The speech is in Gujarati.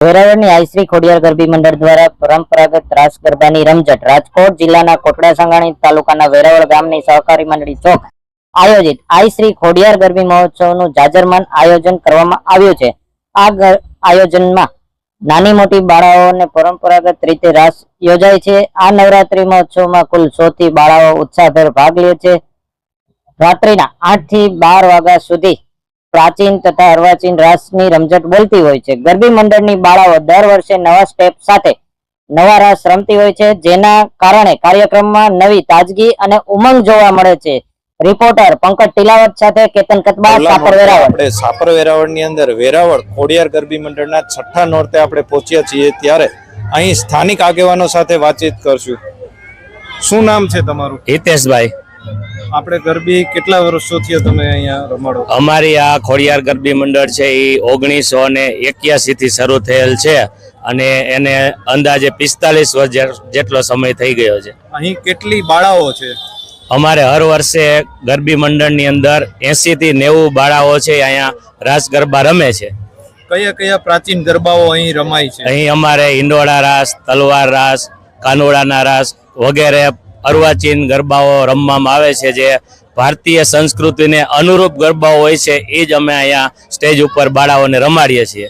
વેરાવળની આઈશ્રી ખોડિયાર ગરબી મંડળ દ્વારા પરંપરાગત રાસ ગરબાની રમઝટ રાજકોટ જિલ્લાના કોટડા સંગાણી તાલુકાના વેરાવળ ગામની સહકારી મંડળી ચોક આયોજિત આઈશ્રી ખોડિયાર ગરબી મહોત્સવનું જાજરમાન આયોજન કરવામાં આવ્યું છે. આ આયોજનમાં નાની મોટી બાળાઓને પરંપરાગત રીતે રાસ યોજાય છે. આ નવરાત્રી મહોત્સવમાં કુલ સો થી બાળાઓ ઉત્સાહભેર ભાગ લે છે. રાત્રિના આઠથી બાર વાગ્યા સુધી પ્રાચીન તથા અર્વાચીન રાસની રમઝટ બોલતી હોય છે. ગરબી મંડળની બાળાઓ દર વર્ષે નવા સ્ટેપ સાથે નવા રાસ રમતી હોય છે જેના કારણે કાર્યક્રમમાં નવી તાજગી અને ઉમંગ જોવા મળે છે. રિપોર્ટર પંકજ તિલાવત સાથે કેતન કતબા સાપર વેરાવળ. આપણે સાપર વેરાવળની અંદર વેરાવળ ખોડિયાર ગરબી મંડળના છઠ્ઠા નોરતે આપણે પહોંચ્યા છીએ ત્યારે અહીં સ્થાનિક આગેવાનો સાથે વાતચીત કરશું. શું નામ છે તમારું? હિતેશભાઈ. આપણે ગરબી કેટલા વર્ષોથી તમે અહીંયા રમાડો? અમારી આ ખોડિયાર ગરબી મંડળ છે એ ઓગણીસો ને એક્યાસી થી શરૂ થયેલ છે અને એને અંદાજે પિસ્તાલીસ વર્ષ જેટલો સમય થઈ ગયો છે. અહીં કેટલી બાળાઓ છે? અમારે હર વર્ષે ગરબી મંડળની અંદર એસી થી નેવું બાળાઓ છે અહીંયા રાસ ગરબા રમે છે. કયા કયા પ્રાચીન ગરબાઓ અહીં રમાય છે? અહીં અમારે હિંડોળા રાસ તલવાર રાસ કાનોડાના રાસ વગેરે અર્વાચીન ગરબાઓ રમવામાં આવે છે જે ભારતીય સંસ્કૃતિને અનુરૂપ ગરબાઓ હોય છે, એ જ અમે અહીંયા સ્ટેજ ઉપર બાળાઓને રમાડીએ છીએ.